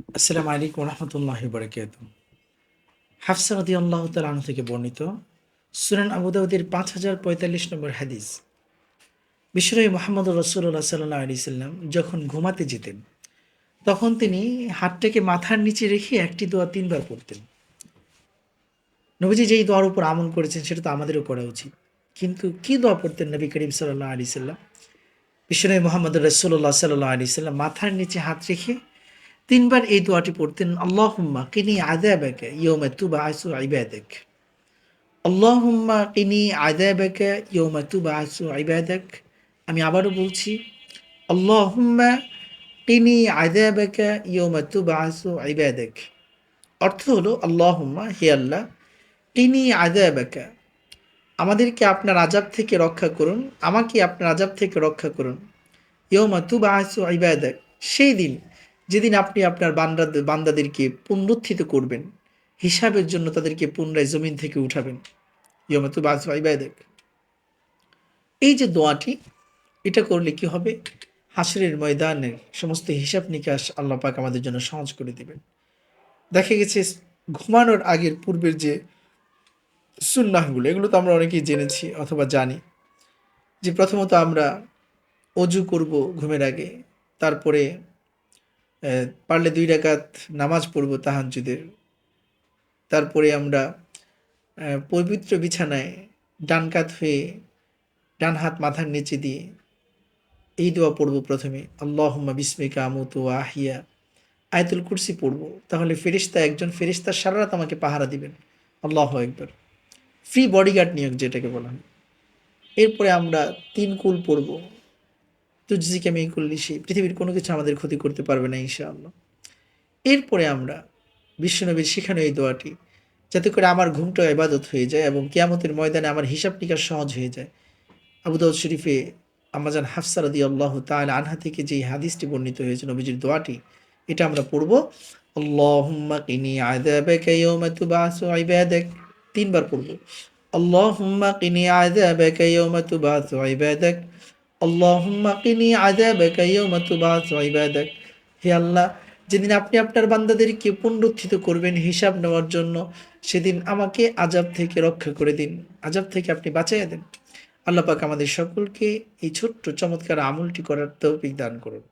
আসসালামু আলাইকুম রহমতুল্লাহ বরকাত হাফসা রদি আল্লাহ তালন থেকে বর্ণিত সুনান আবুদাউদের পাঁচ হাজার পঁয়তাল্লিশ নম্বর হাদিস। বিশ্বনবী মোহাম্মদ রসুল্লাহ সাল্লাহ আলি সাল্লাম যখন ঘুমাতে যেতেন, তখন তিনি হাতটাকে মাথার নিচে রেখে একটি দোয়া তিনবার পড়তেন। নবীজি যেই দোয়ার উপর আমল করেছেন, সেটা তো আমাদেরও করা উচিত। কিন্তু কি দোয়া পড়তেন নবী করিম সাল্লাহ আলি সাল্লাম? বিশ্বনবী মোহাম্মদ রসুল্লাহ সাল্লাহ আলি সাল্লাম মাথার নিচে হাত রেখে তিনবার এই দোয়াটি পড়তেন আল্লাহ আল্লাহুম্মা কিনি আদাবাকা ইয়ৌমা তুবা আসু ইবাদাক। আল্লাহুম্মা কিনি আদাবাকা ইয়ৌমা তুবা আসু ইবাদাক। আমি আবারও বলছি, আল্লাহুম্মা কিনি আদাবাকা ইয়ৌমা তুবা আসু ইবাদাক। অর্থ হলো, আল্লাহুম্মা, হে আল্লাহ, কিনি আদাবাকা আমাদেরকে আপনার আজাব থেকে রক্ষা করুন, আমাকে আপনার আজাব থেকে রক্ষা করুন। ইয়ৌমা তুবা আসু ইবাদাক, সেই দিন যেদিন আপনি আপনার বান্দা, বান্দাদেরকে পুনরুত্থিত করবেন, হিসাবের জন্য তাদেরকে পুনরায় জমিন থেকে উঠাবেন। ইয়মাতু দেখ এই যে দোয়াটি, এটা করলে কি হবে? হাসরের ময়দানের সমস্ত হিসাব নিকাশ আল্লাহ পাক আমাদের জন্য সহজ করে দেবেন। দেখা গেছে, ঘুমানোর আগের পূর্বের যে সুন্নাহগুলো, এগুলো তো আমরা অনেকেই জেনেছি অথবা জানি। যে প্রথমত আমরা অজু করব ঘুমের আগে, তারপরে পারলে দুই রাকাত নামাজ পড়ব তাহাজ্জুদের। তারপরে আমরা পবিত্র বিছানায় ডান কাত হয়ে ডান হাত মাথার নিচে দিয়ে এই দোয়া পড়ব প্রথমে। আল্লাহম্মা বিস্মিকা আমতু আহিয়া। আয়তুল কুরসি পড়ব। তাহলে ফেরিস্তা একজন ফেরিস্তার সারা রাত আমাকে পাহারা দিবেন। আল্লাহ একবার ফ্রি বডিগার্ড নিয়োগ যেটাকে বলা হয়। এরপরে আমরা তিন কুল পড়ব। তুজিকে আমি করলি সেই পৃথিবীর কোনো কিছু আমাদের ক্ষতি করতে পারবে না, ইনশাআল্লাহ। এরপরে আমরা বিশ্বনবীর শিখানো এই দোয়াটি, যাতে করে আমার ঘুমটা এবাদত হয়ে যায় এবং কেয়ামতের ময়দানে আমার হিসাব নিকাশ সহজ হয়ে যায়। আবু দাউদ শরীফে আমাজান হাফসার দি আল্লাহ তাহলে আনহা থেকে যে হাদিসটি বর্ণিত হয়েছে নবীজির দোয়াটি, এটা আমরা পড়ব, আল্লাহুম্মা কিনি আযাবাকা ইয়াওমা তুবাসু ইবাদাক তিনবার পড়ব, আল্লাহুম্মা কিনি আযাবাকা ইয়াওমা তুবাসু আল্লাহুম্মা কিনি আযাবাকা ইয়াওমা তুবাসু ইবাদাক। হে আল্লাহ, যেদিন আপনি আপনার বান্দাদেরকে পুনরুত্থিত করবেন হিসাব নেওয়ার জন্য, সেদিন আমাকে আজাব থেকে রক্ষা করে দিন আজাব থেকে আপনি বাঁচাইয়া দেন। আল্লাপাক আমাদের সকলকে এই ছোট্ট চমৎকার আমলটি করার তৌফিক দান করুন।